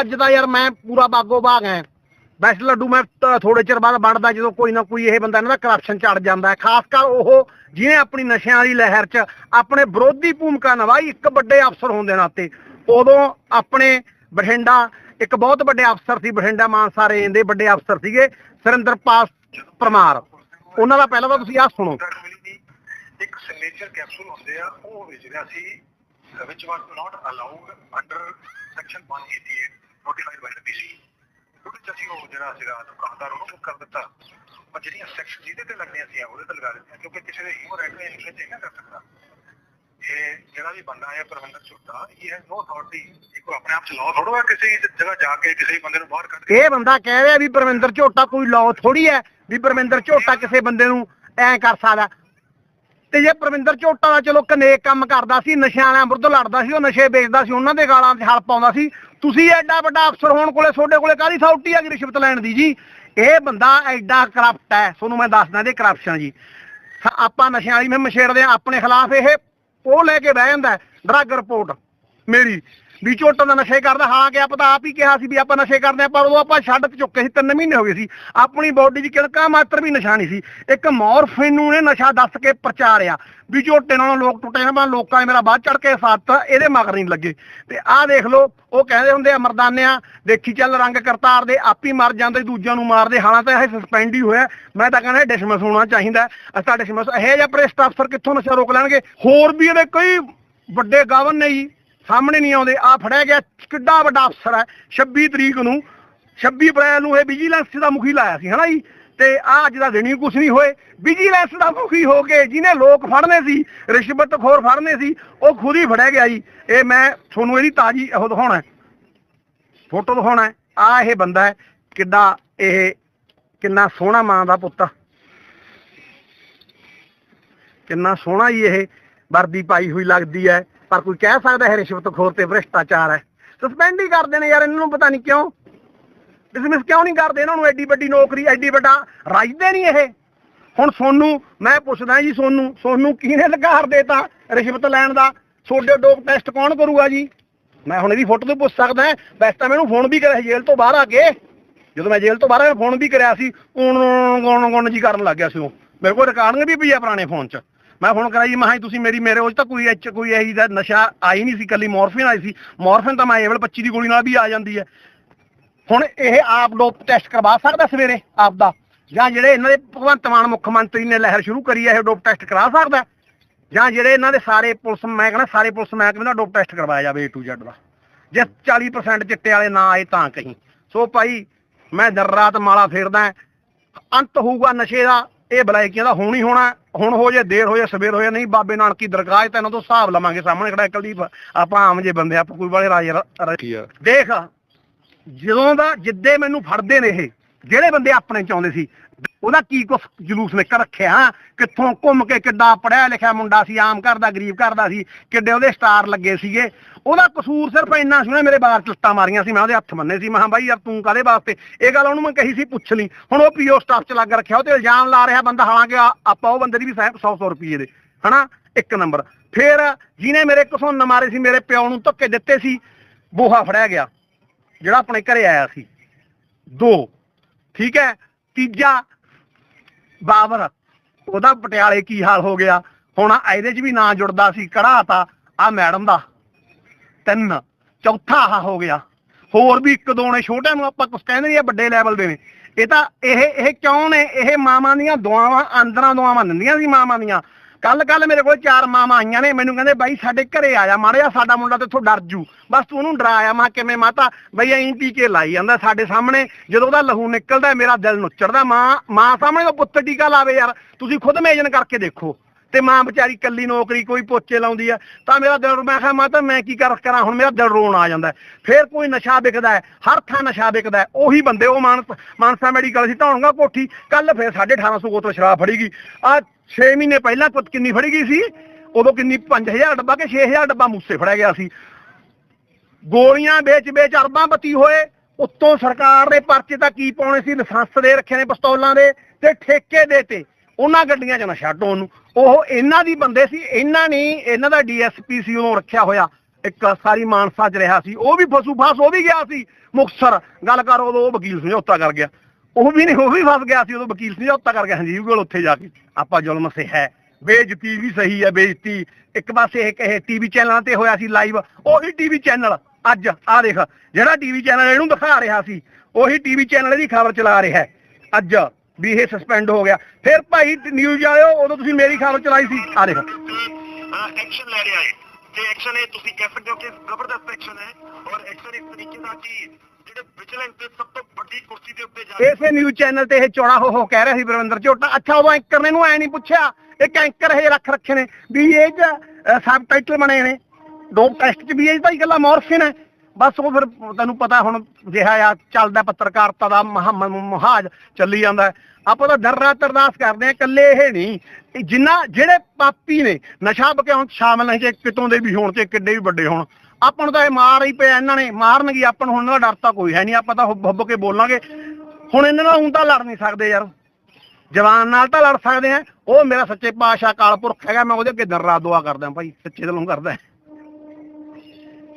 ਅੱਜ ਯਾਰ ਮੈਂ ਪੂਰਾ ਬਾਗੋ ਬਾਗ ਐ। ਵੈਸੇ ਲੱਡੂ ਮੈਂ ਥੋੜੇ ਚਿਰ ਬਾਅਦ ਬਣਦਾ ਜਦੋਂ ਕੋਈ ਨਾ ਕੋਈ ਇਹ ਬੰਦਾ ਇਹਨਾਂ ਦਾ ਕਰਪਸ਼ਨ ਚੜ ਜਾਂਦਾ ਹੈ। ਖਾਸ ਕਰ ਉਹ ਜਿਹਨੇ ਆਪਣੀ ਨਸ਼ਿਆਂ ਵਾਲੀ ਲਹਿਰ 'ਚ ਆਪਣੇ ਵਿਰੋਧੀ ਭੂਮਿਕਾ ਨਿਭਾਈ, ਇੱਕ ਵੱਡੇ ਅਫਸਰ ਹੋਣ ਦੇ ਨਾਤੇ। ਉਦੋਂ ਆਪਣੇ ਬਠਿੰਡਾ, ਇੱਕ ਬਹੁਤ ਵੱਡੇ ਅਫਸਰ ਸੀ, ਬਠਿੰਡਾ ਮਾਨਸਾ ਰੇਂਜ ਦੇ ਵੱਡੇ ਅਫਸਰ ਸੀਗੇ ਸੁਰਿੰਦਰਪਾਲ ਪਰਮਾਰ। ਉਹਨਾਂ ਦਾ ਪਹਿਲਾਂ ਤਾਂ ਤੁਸੀਂ ਆਹ ਸੁਣੋ। ਇੱਕ ਸਿਗਨੇਚਰ ਕੈਪਸੂਲ ਹੁੰਦੇ ਆ, ਉਹ ਵੇਚ ਰਿਹਾ ਸੀ which was not allowed under section 188 notified by the PC ਉਹਦੇ ਚ ਅਸੀਂ ਉਹ ਜਿਹੜਾ ਸੀਗਾ ਦੁਕਾਨਦਾਰ ਉਹਨੂੰ ਬੁੱਕ ਕਰ ਦਿੱਤਾ। ਪਰ ਜਿਹੜੀਆਂ ਸੈਕਸ਼ਨ ਜਿਹਦੇ ਤੇ ਲੱਗਣੀਆਂ ਸੀ ਉਹਦੇ ਤੇ ਲਗਾ ਦਿੱਤੀਆਂ, ਕਿਉਂਕਿ ਕਿਸੇ ਦੇ ਹਿਊਮਨ ਰਾਈਟ ਨੂੰ ਇਨਫਲੂਐਂਸ ਨਹੀਂ ਕਰ ਸਕਦਾ। ਇਹ ਜਿਹੜਾ ਵੀ ਬੰਦਾ ਹੈ ਪਰਵਿੰਦਰ ਝੁੱਟਾ ਇਹ ਹੈਜ਼ ਨੋ ਅਥਾਰਟੀ ਇਹ ਕੋਈ ਆਪਣੇ ਆਪ ਚ ਲਾਅ ਥੋੜਾ ਕਿਸੇ ਜਗ੍ਹਾ ਜਾ ਕੇ ਕਿਸੇ ਬੰਦੇ ਨੂੰ ਬਾਹਰ ਕੱਢ ਕੇ ਇਹ ਬੰਦਾ ਕਹਿ ਰਿਹਾ ਵੀ ਪਰਮਿੰਦਰ ਝੋਟਾ ਕੋਈ ਲਾਅ ਥੋੜੀ ਹੈ, ਵੀ ਪਰਮਿੰਦਰ ਝੋਟਾ ਕਿਸੇ ਬੰਦੇ ਨੂੰ ਐ ਕਰ ਸਕਦਾ। ਤੇ ਜੇ ਪਰਮਿੰਦਰ ਝੋਟਾ ਦਾ ਚਲੋ ਕਨੇਕ ਕੰਮ ਕਰਦਾ ਸੀ ਨਸ਼ਿਆਂ ਵਿਰੁੱਧ ਲੜਦਾ ਸੀ, ਉਹ ਨਸ਼ੇ ਵੇਚਦਾ ਸੀ, ਉਹਨਾਂ ਦੇ ਗਾਲਾਂ 'ਚ ਹਲ ਪਾਉਂਦਾ ਸੀ। ਤੁਸੀਂ ਐਡਾ ਵੱਡਾ ਅਫਸਰ ਹੋਣ ਕੋਲੇ, ਤੁਹਾਡੇ ਕੋਲੇ ਕਾਹਦੀ ਅਥਾਰਟੀ ਆ ਕਿ ਰਿਸ਼ਵਤ ਲੈਣ ਦੀ ਜੀ? ਇਹ ਬੰਦਾ ਐਡਾ ਕਰਪਟ ਹੈ। ਤੁਹਾਨੂੰ ਮੈਂ ਦੱਸਦਾ ਇਹਦੇ ਕਰਪਸ਼ਨ ਜੀ। ਆਪਾਂ ਨਸ਼ਿਆਂ ਵਾਲੀ ਮੁਹਿੰਮ ਛੇੜਦੇ ਆ ਆਪਣੇ ਖਿਲਾਫ ਇਹ, ਉਹ ਲੈ ਕੇ ਬਹਿ ਜਾਂਦਾ ਡਰੱਗ ਰਿਪੋਰਟ ਮੇਰੀ। ਵੀ ਝੋਟਾ ਦਾ ਨਸ਼ੇ ਕਰਦਾ, ਹਾਂ ਕਿ ਆਪਾਂ ਤਾਂ ਆਪ ਹੀ ਕਿਹਾ ਸੀ ਵੀ ਆਪਾਂ ਨਸ਼ੇ ਕਰਦੇ ਆ ਪਰ ਉਹ ਆਪਾਂ ਛੱਡ ਚੁੱਕੇ ਸੀ, ਤਿੰਨ ਮਹੀਨੇ ਹੋ ਗਏ ਸੀ। ਆਪਣੀ ਬੋਡੀ 'ਚ ਕਿਣਕਾ ਮਾਤਰ ਵੀ ਨਸ਼ਾ ਨਹੀਂ ਸੀ। ਇੱਕ ਮੋਰਫਿਨ ਨੂੰ ਇਹ ਨਸ਼ਾ ਦੱਸ ਕੇ ਪ੍ਰਚਾਰਿਆ ਵੀ ਝੋਟੇ ਨਾਲੋਂ ਲੋਕ ਟੁੱਟੇ ਨਾ ਲੋਕਾਂ ਨੇ ਮੇਰਾ ਬਾਅਦ ਚੜ ਕੇ ਸੱਤ ਇਹਦੇ ਮਗਰ ਨਹੀਂ ਲੱਗੇ। ਤੇ ਆਹ ਦੇਖ ਲਓ, ਉਹ ਕਹਿੰਦੇ ਹੁੰਦੇ ਆ, ਮਰਦਾਨਿਆਂ, ਦੇਖੀ ਚੱਲ ਰੰਗ ਕਰਤਾਰ ਦੇ, ਆਪ ਹੀ ਮਰ ਜਾਂਦੇ, ਦੂਜਿਆਂ ਨੂੰ ਮਾਰਦੇ ਹਾਲਾਂ ਤਾਂ ਇਹ ਸਸਪੈਂਡ ਹੀ ਹੋਇਆ। ਮੈਂ ਤਾਂ ਕਹਿੰਦਾ ਡਿਸਮਿਸ ਹੋਣਾ ਚਾਹੀਦਾ ਅਸਾਂ ਡਿਸਮਿਸ, ਇਹ ਜਿਹਾ ਪ੍ਰੈਸਟ ਅਫਸਰ ਕਿੱਥੋਂ ਨਸ਼ਾ ਰੋਕ ਲੈਣਗੇ? ਹੋਰ ਵੀ ਇਹਦੇ ਕਈ ਵੱਡੇ ਗਵਰਨ ਨੇ ਜੀ। ਸਾਹਮਣੇ ਨਹੀਂ ਆਉਂਦੇ। ਆ ਫੜਿਆ ਗਿਆ, ਕਿੱਡਾ ਵੱਡਾ ਅਫਸਰ ਹੈ। 26 ਤਰੀਕ ਨੂੰ 26 ਅਪ੍ਰੈਲ ਨੂੰ ਇਹ ਵਿਜੀਲੈਂਸ ਦਾ ਮੁਖੀ ਲਾਇਆ ਸੀ, ਹਨਾ ਜੀ? ਤੇ ਆ ਅੱਜ ਦਾ ਦਿਨ ਹੀ ਕੁਝ ਨਹੀਂ ਹੋਏ। ਵਿਜੀਲੈਂਸ ਦਾ ਮੁਖੀ ਹੋ ਕੇ ਜਿਹਨੇ ਲੋਕ ਫੜਨੇ ਸੀ, ਰਿਸ਼ਵਤਖੋਰ ਫੜਨੇ ਸੀ, ਉਹ ਖੁਦ ਹੀ ਫੜਿਆ ਗਿਆ ਜੀ। ਇਹ ਮੈਂ ਤੁਹਾਨੂੰ ਇਹਦੀ ਤਾਜੀ ਉਹ ਦਿਖਾਉਣਾ ਫੋਟੋ ਦਿਖਾਉਣਾ ਆ ਇਹ ਬੰਦਾ ਹੈ, ਕਿੱਡਾ ਇਹ, ਕਿੰਨਾ ਸੋਹਣਾ ਮਾਂ ਦਾ ਪੁੱਤ ਕਿੰਨਾ ਸੋਹਣਾ ਜੀ ਇਹ, ਵਰਦੀ ਪਾਈ ਹੋਈ ਲੱਗਦੀ ਹੈ। ਪਰ ਕੋਈ ਕਹਿ ਸਕਦਾ ਹੈ ਰਿਸ਼ਵਤਖੋਰ ਤੇ ਭ੍ਰਿਸ਼ਟਾਚਾਰ ਹੈ। ਸਸਪੈਂਡ ਹੀ ਕਰਦੇ ਨੇ ਯਾਰ, ਇਹਨਾਂ ਨੂੰ ਪਤਾ ਨਹੀਂ ਕਿਉਂ। ਡਿਸਮਿਸ ਕਿਉਂ ਨਹੀਂ ਕਰਦੇ ਇਹਨਾਂ ਨੂੰ ਐਡੀ ਵੱਡੀ ਨੌਕਰੀ, ਐਡੀ ਵੱਡਾ ਰਾਜਦੇ ਨਹੀਂ ਇਹ। ਹੁਣ ਸੋਨੂੰ, ਮੈਂ ਪੁੱਛਦਾ ਜੀ ਸੋਨੂੰ ਸੋਨੂੰ ਕਿਹਨੇ ਲਗਾਰ ਦੇਤਾ ਰਿਸ਼ਵਤ ਲੈਣ ਦਾ? ਤੁਹਾਡੇ ਡੋਪ ਟੈਸਟ ਕੌਣ ਕਰੂਗਾ ਜੀ? ਮੈਂ ਹੁਣ ਇਹਦੀ ਫੋਟੋ ਤੋਂ ਪੁੱਛ ਸਕਦਾ, ਵੈਸੇ ਤਾਂ ਮੈਨੂੰ ਫੋਨ ਵੀ ਕਰਿਆ ਸੀ, ਜੇਲ੍ਹ ਤੋਂ ਬਾਹਰ ਆ ਕੇ। ਜਦੋਂ ਮੈਂ ਜੇਲ੍ਹ ਤੋਂ ਬਾਹਰ ਆਇਆ ਫੋਨ ਵੀ ਕਰਿਆ ਸੀ ਹੁਣ ਗੋਣ ਗੋਣ ਜੀ ਕਰਨ ਲੱਗ ਗਿਆ ਸੀ ਉਹ। ਮੇਰੇ ਕੋਲ ਰਿਕਾਰਡਿੰਗ ਵੀ ਪਈ ਆ ਪੁਰਾਣੇ ਫੋਨ 'ਚ। ਮੈਂ ਫੋਨ ਕਰਾਇਆ ਜੀ, ਮੈਂ ਕਿਹਾ ਤੁਸੀਂ ਮੇਰੀ, ਮੇਰੇ ਉਹ ਤਾਂ ਕੋਈ ਐਚ, ਕੋਈ ਇਹੀ ਦਾ ਨਸ਼ਾ ਆਈ ਨਹੀਂ ਸੀ ਕੱਲੀ ਮੋਰਫਿਨ ਆਈ ਸੀ। ਮੋਰਫਿਨ ਤਾਂ ਮੈਂ ਏਵਲ 25 ਦੀ ਗੋਲੀ ਨਾਲ ਵੀ ਆ ਜਾਂਦੀ ਹੈ। ਹੁਣ ਇਹ ਆਪ ਡੋਪ ਟੈਸਟ ਕਰਵਾ ਸਕਦਾ ਸਵੇਰੇ ਆਪ ਦਾ ਜਾਂ ਜਿਹੜੇ ਇਹਨਾਂ ਦੇ ਭਗਵੰਤ ਮਾਨ ਮੁੱਖ ਮੰਤਰੀ ਨੇ ਲਹਿਰ ਸ਼ੁਰੂ ਕਰੀ ਹੈ, ਇਹ ਡੋਪ ਟੈਸਟ ਕਰਾ ਸਕਦਾ? ਜਾਂ ਜਿਹੜੇ ਇਹਨਾਂ ਦੇ ਸਾਰੇ ਪੁਲਿਸ, ਮੈਂ ਕਹਿੰਦਾ ਸਾਰੇ ਪੁਲਿਸ ਮਹਿਕਮੇ ਦਾ ਡੋਪ ਟੈਸਟ ਕਰਵਾਇਆ ਜਾਵੇ A to Z ਦਾ। ਜੇ 40% ਚਿੱਟੇ ਵਾਲੇ ਨਾ ਆਏ ਤਾਂ ਕਹੀਂ। ਸੋ ਭਾਈ, ਮੈਂ ਦਰ ਰਾਤ ਮਾਲਾ ਫੇਰਦਾ, ਅੰਤ ਹੋਊਗਾ ਨਸ਼ੇ ਦਾ ਇਹ ਬਲਾਇਕੀਆਂ ਦਾ ਹੋਣੀ ਹੋਣਾ ਹੁਣ ਹੋ ਜੇ ਦੇਰ ਹੋ ਜੇ ਸਵੇਰ ਹੋ ਜੇ ਨਹੀਂ ਬਾਬੇ ਨਾਨਕ ਦਰਗਾਹ ਤਾਂ ਇਹਨਾਂ ਤੋਂ ਹਿਸਾਬ ਲਵਾਂਗੇ ਸਾਹਮਣੇ ਖੜਾ ਕੁਲਦੀਪ ਆਪਾਂ ਆਮ ਜੇ ਬੰਦੇ ਆਪਾਂ ਕੋਈ ਵਾਲੇ ਰਾਜ ਦੇਖ ਜਦੋਂ ਦਾ ਜਿੱਦੇ ਮੈਨੂੰ ਫੜਦੇ ਨੇ ਇਹ ਜਿਹੜੇ ਬੰਦੇ ਆਪਣੇ ਚ ਆਉਂਦੇ ਸੀ, ਉਹਦਾ ਕੀ ਕੁਛ ਜਲੂਸ ਨਿਕਲ ਰੱਖਿਆ ਕਿੱਥੋਂ ਘੁੰਮ ਕੇ ਕਿੱਡਾ ਪੜਿਆ ਲਿਖਿਆ ਮੁੰਡਾ ਸੀ, ਆਮ ਘਰ ਦਾ, ਗਰੀਬ ਘਰ ਦਾ ਸੀ, ਕਿੱਡੇ ਉਹਦੇ ਸਟਾਰ ਲੱਗੇ ਸੀਗੇ। ਉਹਦਾ ਕਸੂਰ ਸਿਰਫ ਇੰਨਾ ਸੀ ਉਹਨੇ ਮੇਰੇ ਬਾਹਰ ਚਲਟਾਂ ਮਾਰੀਆਂ ਸੀ, ਮੈਂ ਉਹਦੇ ਹੱਥ ਮੰਨੇ ਸੀ, ਮੈਂ ਕਿਹਾ, ਬਾਈ ਯਾਰ ਤੂੰ ਕਾਦੇ ਵਾਸਤੇ? ਇਹ ਗੱਲ ਉਹਨੂੰ ਮੈਂ ਕਹੀ ਸੀ, ਪੁੱਛ ਲਈ। ਹੁਣ ਉਹ ਪੀਓ ਸਟਾਫ ਚ ਲੱਗ ਰੱਖਿਆ ਉਹ ਤੇ ਇਲਜ਼ਾਮ ਲਾ ਰਿਹਾ ਬੰਦਾ, ਹਾਲਾਂਕਿ ਆ- ਆਪਾਂ ਉਹ ਬੰਦੇ ਦੀ ਵੀ 100 100 ਰੁਪਏ ਦੇ, ਹਨਾ? ਇੱਕ ਨੰਬਰ ਫਿਰ ਜਿਹਨੇ ਮੇਰੇ ਕਸੁੰਨ ਮਾਰੇ ਸੀ, ਮੇਰੇ ਪਿਓ ਨੂੰ ਧੱਕੇ ਦਿੱਤੇ ਸੀ, ਬੋਹਾ ਫੜਿਆ ਗਿਆ, ਜਿਹੜਾ ਆਪਣੇ ਘਰੇ ਆਇਆ ਸੀ। ਦੋ ਠੀਕ ਹੈ? ਤੀਜਾ ਬਾਬਰ, ਉਹਦਾ ਪਟਿਆਲੇ ਕੀ ਹਾਲ ਹੋ ਗਿਆ? ਹੁਣ ਇਹਦੇ 'ਚ ਵੀ ਨਾਂ ਜੁੜਦਾ ਸੀ ਕੜਾਤਾ ਆ ਮੈਡਮ ਦਾ। ਤਿੰਨ, ਚੌਥਾ ਆਹ ਹੋ ਗਿਆ। ਹੋਰ ਵੀ ਇੱਕ ਦੋ ਨੇ ਛੋਟਿਆਂ ਨੂੰ ਆਪਾਂ ਕੁਝ ਕਹਿੰਦੇ ਨਹੀਂ, ਇਹ ਵੱਡੇ ਲੈਵਲ ਦੇ ਨੇ। ਇਹ ਤਾਂ ਇਹ ਇਹ ਕਿਉਂ ਨੇ? ਇਹ ਮਾਵਾਂ ਦੀਆਂ ਦੁਆਵਾਂ, ਅੰਦਰਾਂ ਦੁਆਵਾਂ ਦਿੰਦੀਆਂ ਸੀ ਮਾਵਾਂ ਦੀਆਂ। ਕੱਲ ਕੱਲ ਮੇਰੇ ਕੋਲ ਚਾਰ ਮਾਵਾਂ ਆਈਆਂ ਨੇ, ਮੈਨੂੰ ਕਹਿੰਦੇ ਬਾਈ ਸਾਡੇ ਘਰੇ ਆ ਜਾ, ਮਾੜਾ ਸਾਡਾ ਮੁੰਡਾ ਤੇ ਇੱਥੋਂ ਡਰ ਜੂ। ਬਸ ਤੂੰ ਉਹਨੂੰ ਡਰਾਇਆ ਮੈਂ ਕਿਵੇਂ ਮਾਤਾ? ਬਈ ਐਂ ਟੀਕੇ ਲਾਈ ਜਾਂਦਾ ਸਾਡੇ ਸਾਹਮਣੇ। ਜਦੋਂ ਉਹਦਾ ਲਹੂ ਨਿਕਲਦਾ, ਮੇਰਾ ਦਿਲ ਨੁੱਚੜਦਾ, ਮਾਂ ਮਾਂ ਸਾਹਮਣੇ ਉਹ ਪੁੱਤ ਟੀਕਾ ਲਾਵੇ ਯਾਰ। ਤੁਸੀਂ ਖੁਦ ਮੇਜਨ ਕਰਕੇ ਦੇਖੋ। ਤੇ ਮਾਂ ਵਿਚਾਰੀ ਕੱਲੀ ਨੌਕਰੀ, ਕੋਈ ਪੋਚੇ ਲਾਉਂਦੀ ਆ। ਤਾਂ ਮੇਰਾ ਦਿਲ, ਮੈਂ ਕਿਹਾ, ਮਾਤਾ, ਮੈਂ ਕੀ ਕਰ, ਕਰਾਂ? ਹੁਣ ਮੇਰਾ ਦਿਲ ਰੋਣ ਆ ਜਾਂਦਾ। ਫੇਰ ਕੋਈ ਨਸ਼ਾ ਵਿਕਦਾ ਹਰ ਥਾਂ ਨਸ਼ਾ ਵਿਕਦਾ ਉਹੀ ਬੰਦੇ, ਉਹ ਮਾਨਸ, ਮਾਨਸਾ ਮੈਡੀਕਲ ਸੀ ਢਾਉਣਗਾ ਕੋਠੀ। ਕੱਲ ਫੇਰ 1850 ਬੋਤਲ ਸ਼ਰਾਬ ਫੜੀ ਗਈ। ਆ 6 ਮਹੀਨੇ ਪਹਿਲਾਂ ਕੁ- ਕਿੰਨੀ ਫੜੀ ਗਈ ਸੀ? ਉਦੋਂ ਕਿੰਨੀ 5000 ਡੱਬਾ ਕਿ 6000 ਡੱਬਾ ਮੂਸੇ ਫੜਿਆ ਗਿਆ ਸੀ। ਗੋਲੀਆਂ ਵੇਚ ਵੇਚ ਅਰਬਾਂ ਪਤੀ ਹੋਏ। ਉੱਤੋਂ ਸਰਕਾਰ ਦੇ ਪਰਚੇ ਤਾਂ ਕੀ ਪਾਉਣੇ ਸੀ? ਲਾਇਸੈਂਸ ਦੇ ਰੱਖੇ ਨੇ ਪਿਸਤੌਲਾਂ ਦੇ ਤੇ ਠੇਕੇ ਦੇ ਤੇ। ਉਹਨਾਂ ਗੱਡੀਆਂ 'ਚ ਨਾ ਛੱਡੋ ਉਹਨੂੰ। ਉਹ ਇਹਨਾਂ ਦੀ ਬੰਦੇ ਸੀ। ਇਹਨਾਂ ਨੇ ਇਹਨਾਂ ਦਾ ਡੀਐਸਪੀ ਸੀ ਉਹ ਰੱਖਿਆ ਹੋਇਆ। ਇੱਕ ਸਾਰੀ ਮਾਨਸਾ ਚ ਰਿਹਾ ਸੀ। ਉਹ ਵੀ ਫਸੂ ਫਸ, ਉਹ ਵੀ ਗਿਆ ਸੀ। ਮੁਕਤਸਰ। ਗੱਲ ਕਰ, ਉਦੋਂ ਉਹ ਵਕੀਲ ਸਮਝੌਤਾ ਕਰ ਗਿਆ। ਉਹ ਵੀ ਨਹੀਂ, ਉਹ ਵੀ ਫਸ ਗਿਆ ਸੀ, ਉਦੋਂ ਵਕੀਲ ਸਮਝੌਤਾ ਕਰ ਗਿਆ ਸੰਜੀਵ ਕੋਲ ਉੱਥੇ ਜਾ ਕੇ। ਆਪਾਂ ਜ਼ੁਲਮ ਸੇ ਬੇਇੱਜ਼ਤੀ ਵੀ ਸਹੀ ਹੈ, ਬੇਇੱਜ਼ਤੀ। ਇੱਕ ਪਾਸੇ ਇਹ ਕਹੇ ਟੀਵੀ ਚੈਨਲਾਂ ਤੇ ਹੋਇਆ ਸੀ ਲਾਈਵ ਉਹੀ ਟੀਵੀ ਚੈਨਲ ਅੱਜ ਆ ਦੇਖ, ਜਿਹੜਾ ਟੀਵੀ ਚੈਨਲ ਇਹਨੂੰ ਦਿਖਾ ਰਿਹਾ ਸੀ, ਉਹੀ ਟੀਵੀ ਚੈਨਲ ਇਹਦੀ ਖਬਰ ਚਲਾ ਰਿਹਾ ਅੱਜ ਵੀ ਇਹ ਸਸਪੈਂਡ ਹੋ ਗਿਆ। ਫਿਰ ਭਾਈ ਨਿਊਜ਼ ਆਇਓ, ਉਦੋਂ ਤੁਸੀਂ ਮੇਰੀ ਖਬਰ ਚਲਾਈ ਸੀ ਆ ਦੇਖ। ਐਕਸ਼ਨ ਲੈ ਰਿਹਾ ਹੈ ਤੇ ਐਕਸ਼ਨ ਇਹ ਤੁਸੀਂ ਕਹਿ ਸਕਦੇ ਹੋ ਕਿ ਜ਼ਬਰਦਸਤ ਐਕਸ਼ਨ ਹੈ, ਔਰ ਐਕਸ਼ਨ ਇਸ ਤਰੀਕੇ ਦਾ ਕਿ ਜਿਹੜੇ ਵਿਜੀਲੈਂਸ ਦੇ ਸਭ ਤੋਂ ਵੱਡੀ ਕੁਰਸੀ ਦੇ ਉੱਤੇ ਜਾ ਇਸੇ ਨਿਊਜ਼ ਚੈਨਲ ਤੇ ਇਹ ਚੌੜਾ ਹੋ ਹੋ ਕਹਿ ਰਿਹਾ ਸੀ ਬਰਵਿੰਦਰ ਝੋਟਾ ਅੱਛਾ ਉਦੋਂ ਐਂਕਰ ਨੇ ਇਹਨੂੰ ਐ ਨਹੀਂ ਪੁੱਛਿਆ। ਇੱਕ ਐਂਕਰ ਇਹ ਰੱਖ ਰੱਖੇ ਨੇ ਵੀ ਇਹ ਚ ਸਬ ਟਾਈਟਲ ਬਣੇ ਨੇ। ਦੋ ਟੈਸਟ ਚ ਵੀ ਇਹ ਤਾਂ ਇਕੱਲਾ ਮੌਰਫਿਨ ਹੈ ਬਸ ਉਹ ਫਿਰ ਤੈਨੂੰ ਪਤਾ ਹੁਣ ਜਿਹਾ ਆ, ਚੱਲਦਾ ਪੱਤਰਕਾਰਤਾ ਦਾ ਮਹਾ- ਮੁਹਾਜ ਚੱਲੀ ਜਾਂਦਾ। ਆਪਾਂ ਤਾਂ ਦਿਨ ਰਾਤ ਅਰਦਾਸ ਕਰਦੇ ਆ ਇਕੱਲੇ ਇਹ ਨਹੀਂ। ਜਿੰਨਾ, ਜਿਹੜੇ ਪਾਪੀ ਨੇ, ਨਸ਼ਾ ਬਕਿਆਉਣ ਚ ਸ਼ਾਮਲ ਨੇ, ਜੇ ਕਿਤੋਂ ਦੇ ਵੀ ਹੋਣ ਤੇ ਕਿੱਡੇ ਵੀ ਵੱਡੇ ਹੋਣ। ਆਪਾਂ ਨੂੰ ਤਾਂ ਇਹ ਮਾਰ ਹੀ ਪਿਆ ਇਹਨਾਂ ਨੇ, ਮਾਰਨਗੇ ਆਪਾਂ ਨੂੰ, ਹੁਣ ਇਹਨਾਂ ਦਾ ਡਰ ਤਾਂ ਕੋਈ ਹੈ ਨਹੀਂ, ਆਪਾਂ ਤਾਂ ਹੁੱਬ ਹੁੱਬ ਕੇ ਬੋਲਾਂਗੇ। ਹੁਣ ਇਹਨਾਂ ਨਾਲ ਹੁਣ ਤਾਂ ਲੜ ਨਹੀਂ ਸਕਦੇ ਯਾਰ। ਜਵਾਨ ਨਾਲ ਤਾਂ ਲੜ ਸਕਦੇ ਆ। ਉਹ ਮੇਰਾ ਸੱਚੇ ਪਾਤਸ਼ਾਹ ਕਾਲ ਪੁਰਖ ਹੈਗਾ, ਮੈਂ ਉਹਦੇ ਅੱਗੇ ਦਿਨ ਰਾਤ ਦੁਆ ਕਰਦਾ, ਭਾਈ, ਸੱਚੇ ਦਿਲੋਂ ਕਰਦਾ।